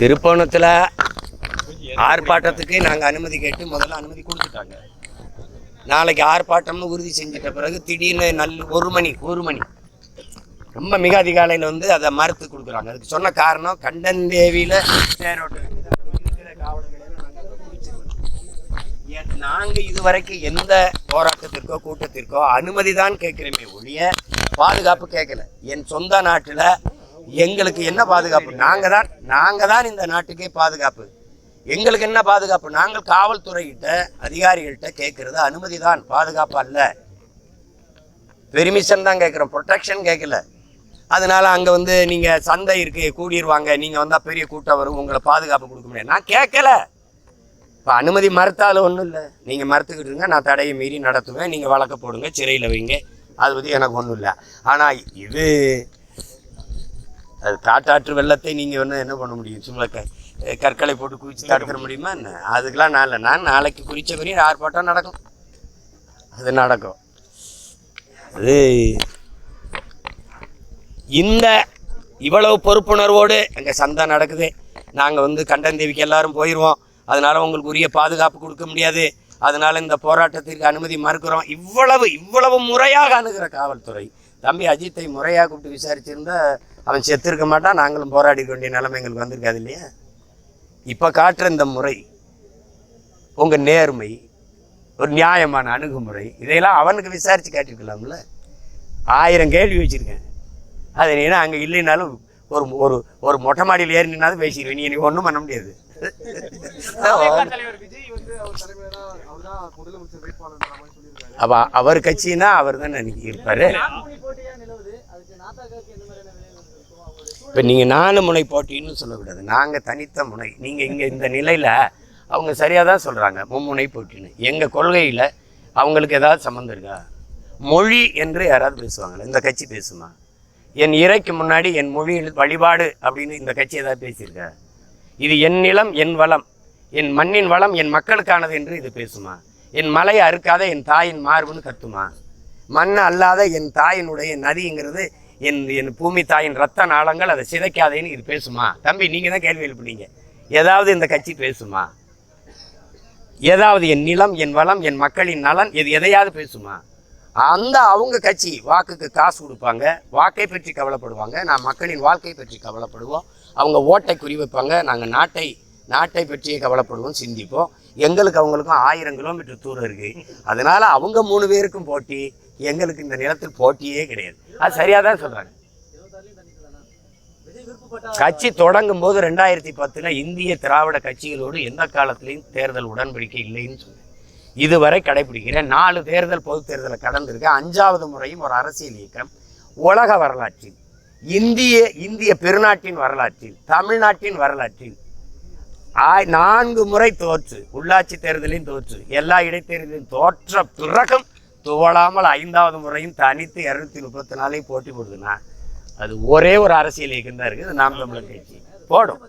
திருப்பணத்தில் ஆர்ப்பாட்டத்துக்கு நாங்கள் அனுமதி கேட்டு முதல்ல அனுமதி கொடுத்துட்டாங்க. நாளைக்கு ஆர்ப்பாட்டம்னு உறுதி செஞ்சிட்ட பிறகு திடீர்னு நல் ஒரு மணி ஒரு மணி. ரொம்ப மிக அதிகாலையில் வந்து அதை மறுத்து கொடுக்குறாங்க. அதுக்கு சொன்ன காரணம் கண்டன் தேவியில் இருக்கிற நாங்கள் இதுவரைக்கும் எந்த போராட்டத்திற்கோ கூட்டத்திற்கோ அனுமதி தான் கேட்குறோமே ஒழிய பாதுகாப்பு கேட்கல. என் சொந்த நாட்டில் எங்களுக்கு என்ன பாதுகாப்பு? நாங்கள் தான் நாங்கள் தான் இந்த நாட்டுக்கே பாதுகாப்பு. எங்களுக்கு என்ன பாதுகாப்பு? நாங்கள் காவல்துறைகிட்ட அதிகாரிகள்கிட்ட கேட்கறது அனுமதி தான் பாதுகாப்பு அல்ல. பெர்மிஷன் தான் கேட்குறோம். ப்ரொடெக்ஷன் கேட்கல. அதனால அங்கே வந்து நீங்கள் சந்தை இருக்கு கூடிடுவாங்க நீங்கள் வந்தால் பெரிய கூட்டம் வரும். உங்களை பாதுகாப்பு கொடுக்க முடியாது. நான் கேட்கல. இப்போ அனுமதி மறுத்தாலும் ஒன்றும் இல்லை. நீங்கள் மறுத்துக்கிட்டு இருங்க. நான் தடையை மீறி நடத்துவேன். நீங்கள் வழக்க போடுங்க. சிறையில் வைங்க. அது பற்றி எனக்கு ஒன்றும் இல்லை. ஆனால் இது அது காட்டாற்று வெள்ளத்தை நீங்கள் ஒன்றும் என்ன பண்ண முடியும்? சும்மா க கற்களை போட்டு குவிச்சு தடுத்துட முடியுமா என்ன? அதுக்கெலாம் நான் இல்லை. நான் நாளைக்கு குறித்த பெரிய ஆர்ப்பாட்டம் நடக்கும். அது நடக்கும். அது இந்த இவ்வளவு பொறுப்புணர்வோடு அங்கே சந்தை நடக்குது. நாங்கள் வந்து கண்டந்தேவிக்கு எல்லாரும் போயிடுவோம் அதனால் உங்களுக்கு உரிய பாதுகாப்பு கொடுக்க முடியாது. அதனால் இந்த போராட்டத்திற்கு அனுமதி மறுக்கிறோம். இவ்வளவு இவ்வளவு முறையாக அணுகிற காவல்துறை தம்பி அஜித்தை முறையாக கூப்பிட்டு விசாரிச்சிருந்தா அவன் செத்திருக்க மாட்டான் நாங்களும் போராடிக்க வேண்டிய நிலைமை எங்களுக்கு வந்திருக்காது இல்லையா? இப்போ காட்டுற இந்த முறை உங்கள் நேர்மை ஒரு நியாயமான அணுகுமுறை இதையெல்லாம் அவனுக்கு விசாரித்து காட்டிருக்கலாம்ல ஆயிரம் கேள்வி வச்சுருக்கேன். அது நீனா அங்கே இல்லைனாலும் ஒரு ஒரு ஒரு மொட்டை மாடியில் ஏறி நின்னாலும் பேசிடுவேன். நீ எனக்கு ஒன்றும் பண்ண முடியாது. அப்போ அவர் கட்சினா அவர் தான் அன்னைக்கு இப்போ நீங்கள் நாலு முனை போட்டின்னு சொல்லக்கூடாது நாங்கள் தனித்த முனை. நீங்கள் இங்கே இந்த நிலையில் அவங்க சரியாக தான் சொல்கிறாங்க மும்முனை போட்டின்னு. எங்கள் கொள்கையில் அவங்களுக்கு ஏதாவது சம்மந்தம் இருக்கா? மொழி என்று யாராவது பேசுவாங்களா? இந்த கட்சி பேசுமா? என் இறைக்கு முன்னாடி என் மொழியில் வழிபாடு அப்படின்னு இந்த கட்சி ஏதாவது பேசியிருக்கா? இது என் நிலம் என் வளம். என் மண்ணின் வளம் என் மக்களுக்கானது என்று இது பேசுமா? என் மலை அறுக்காத என் தாயின் மார்புன்னு கத்துமா? மண் அல்லாத என் தாயினுடைய நதிங்கிறது என் என் பூமி தாயின் ரத்த நாளங்கள் அதை சிதைக்காதேன்னு இது பேசுமா? தம்பி நீங்கள் தான் கேள்வி எழுப்புனீங்க ஏதாவது இந்த கட்சி பேசுமா? ஏதாவது என் நிலம் என் வளம் என் மக்களின் நலன் இது எதையாவது பேசுமா? அந்த அவங்க கட்சி வாக்குக்கு காசு கொடுப்பாங்க வாக்கை பற்றி கவலைப்படுவாங்க நான் மக்களின் வாழ்க்கை பற்றி கவலைப்படுவோம் அவங்க ஓட்டை குறிவைப்பாங்க நாங்கள் நாட்டை நாட்டை பற்றியே கவலைப்படுவோம் சிந்திப்போம். எங்களுக்கு அவங்களுக்கும் ஆயிரம் கிலோமீட்டர் தூரம் இருக்குது அதனால் அவங்க மூணு பேருக்கும் போட்டி எங்களுக்கு இந்த நிலத்தில் போட்டியே கிடையாது. அது சரியாக தான் சொல்கிறாங்க கட்சி தொடங்கும் போது ரெண்டாயிரத்தி பத்தில் இந்திய திராவிட கட்சிகளோடு எந்த காலத்திலையும் தேர்தல் உடன்படிக்கை இல்லைன்னு சொன்னேன். இதுவரை கடைபிடிக்கிறேன். நாலு தேர்தல் பொது தேர்தலை கடந்திருக்கேன். அஞ்சாவது முறையும் ஒரு அரசியல் இயக்கம். உலக வரலாற்றில் இந்திய இந்திய பெருநாட்டின் வரலாற்றில் தமிழ்நாட்டின் வரலாற்றில் நான்கு முறை தோற்று. உள்ளாட்சி தேர்தலையும் தோற்று. எல்லா இடைத்தேர்தலையும் தோற்ற பிறகும் துவளாமல் ஐந்தாவது முறையும் தனித்து இரநூத்தி முப்பத்தி நாலையும் போட்டி போடுதுன்னா அது ஒரே ஒரு அரசியல் இயக்கம் தான் இருக்குது. அது நாம் தமிழர் கட்சி. போடும்.